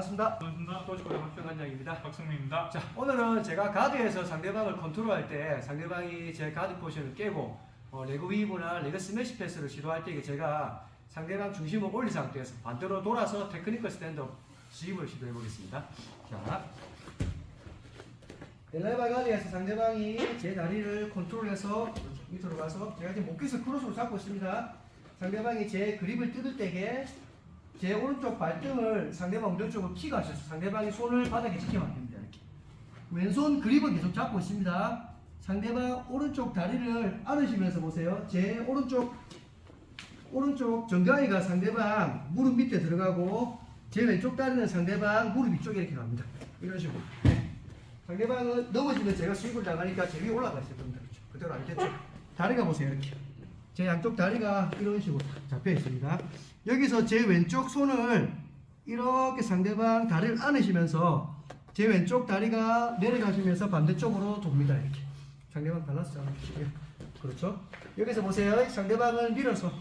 반갑습니다. 반갑습니다. 도지코의 박평 관장입니다. 박성민입니다. 자, 오늘은 제가 가드에서 상대방을 컨트롤할 때 상대방이 제 가드 포션을 깨고 어, 레그 위브나 레그 스매시 패스를 시도할 때 제가 상대방 중심을 올린 상태에서 반대로 돌아서 테크니컬 스탠드업 스윕을 시도해 보겠습니다. 자, 델라이바 가드에서 상대방이 제 다리를 컨트롤해서 밑으로 가서 제가 지금 목깃을 크로스로 잡고 있습니다. 상대방이 제 그립을 뜯을 때에 제 오른쪽 발등을 상대방 엉덩쪽으로 킥 하셔서 상대방이 손을 바닥에 지키면 안 됩니다. 이렇게. 왼손 그립은 계속 잡고 있습니다. 상대방 오른쪽 다리를 안으시면서 보세요. 제 오른쪽 오른쪽 정강이가 상대방 무릎 밑에 들어가고 제 왼쪽 다리는 상대방 무릎 위쪽에 이렇게 갑니다. 이런 식으로. 네. 상대방은 넘어지면 제가 수입을 당하니까 제 위에 올라가 있을 겁니다. 그렇죠? 그대로 알겠죠? 다리가 보세요. 이렇게. 제 양쪽 다리가 이런 식으로 잡혀 있습니다. 여기서 제 왼쪽 손을 이렇게 상대방 다리를 안으시면서 제 왼쪽 다리가 내려가시면서 반대쪽으로 돕니다. 이렇게. 상대방 발랐어. 예. 그렇죠? 여기서 보세요. 상대방을 밀어서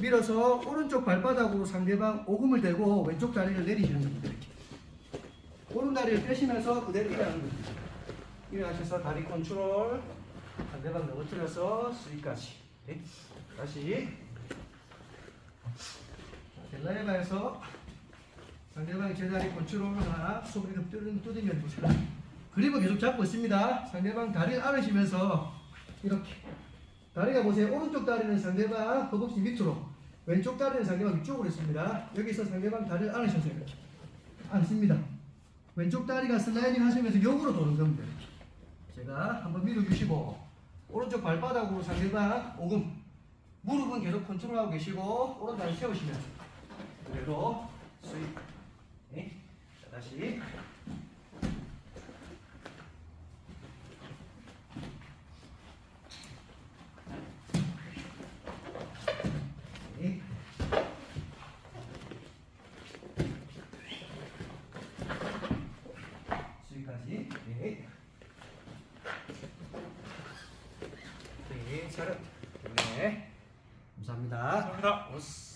밀어서 오른쪽 발바닥으로 상대방 오금을 대고 왼쪽 다리를 내리시는 겁니다. 이렇게. 오른 다리를 빼시면서 그대로 일어나는 겁니다. 일어나셔서 다리 컨트롤 상대방 넘어뜨려서 스위까지 네. 다시 델라이바에서 상대방이 제자리 컨트롤 하나 소리를 뚫으면 보세요. 그립을 계속 잡고 있습니다. 상대방 다리를 안으시면서 이렇게 다리가 보세요. 오른쪽 다리는 상대방 허벅지 밑으로 왼쪽 다리는 상대방 위쪽으로 있습니다. 여기서 상대방 다리를 안으셔서 이렇게 안습니다. 왼쪽 다리가 슬라이딩 하시면서 역으로 도는 겁니다. 제가 한번 밀어주시고 오른쪽 발바닥으로 상대방 오금 무릎은 계속 컨트롤하고 계시고 오른다리 세우시면서 그대로 스윗 네. 자, 다시 네. 스윗까지 네. 네, 차렷 네. 감사합니다. 감사합니다. 오스.